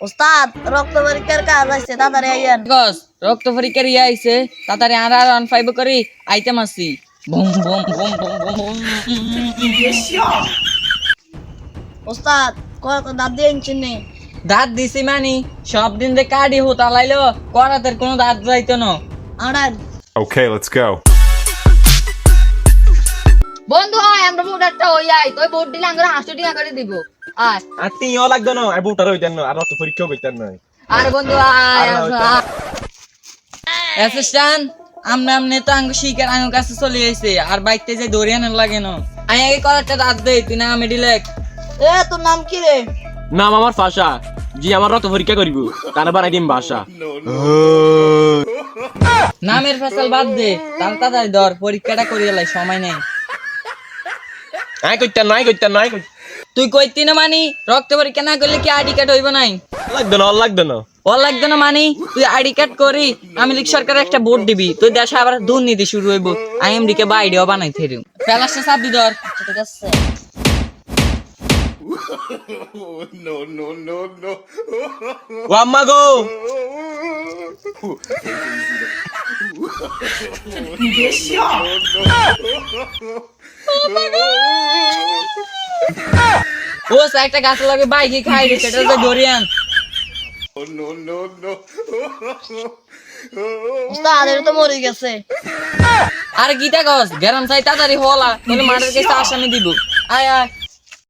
ওস্তাদ রক্ত পরীক্ষার কাজ আছে তাড়াতাড়ি আইয়েন। গস রক্ত পরীক্ষার ইয়ে আইছে তাড়াতাড়ি আর আর ওয়ান ফাইভ করি আইতেম আসি বুম বুম বুম বুম বুম বুম ওস্তাদ কত দাঁত দিয়ে ইঞ্চিন নেই দাঁত দিছি মানি সব দিন যে কাডি হতা লাইলো করাতের কোনো দাঁত যাইতো না। আড়ান Okay, let's go. বন্ধু আয় আমরা একটা হই আয় তুই ভোট দিলে আমরা হাসু টিকা করে দিব। আয়। আর তিনও লাগতো না আর বুটার হইতেন না আর রক্ত পরীক্ষাও করতেন না। আরে বন্ধু আয় আর না। অ্যাসিস্ট্যান্ট আমনে আমনে তো আঙ্গ শিকার আঙ্গ কাছে চলে আইছে আর বাইকতে যে দৌড়িয়ানোর লাগে না। আমি আগে করারটা দাঁত দেই তুই না আমি ডিলেক এ তোর নাম কি রে? নাম আমার ফাঁসা জি আমার রক্ত পরীক্ষা করিব। তার বানাই দিম বাসা। নামের ফেসাল বাদ দে তার তাড়াতাড়ি ধর পরীক্ষাটা করিয়ে লাই সময় নেই। আই করতেন নাই করতেন নাই তুই কইতি না মানি রক্ত পরীক্ষা না করলে কি আইডি কার্ড হইব নাই? লাগতো না লাগতো না। ও লাগতো না মানি তুই আইডি কার্ড করি আমি লিখ সরকারের একটা ভোট দিবি তুই দেশে আবার দুর্নীতি শুরু হইব। আইএমডি কে বা আইডিও বানাই থেরু ফেলাসটা চাবি ধর। আচ্ছা, ঠিক আছে। ও আম্মা গো ও স্যার একটা গাছ লাগে বাইকে খাই রে সেটা তো ধরিয়ান ওস্তাদ এটা তো মরে গেছে। আর গীতা গছ গেরাম চাই তাড়াতাড়ি হলা বলে মাঠের কাছে আসামি দিব। আয় আয়।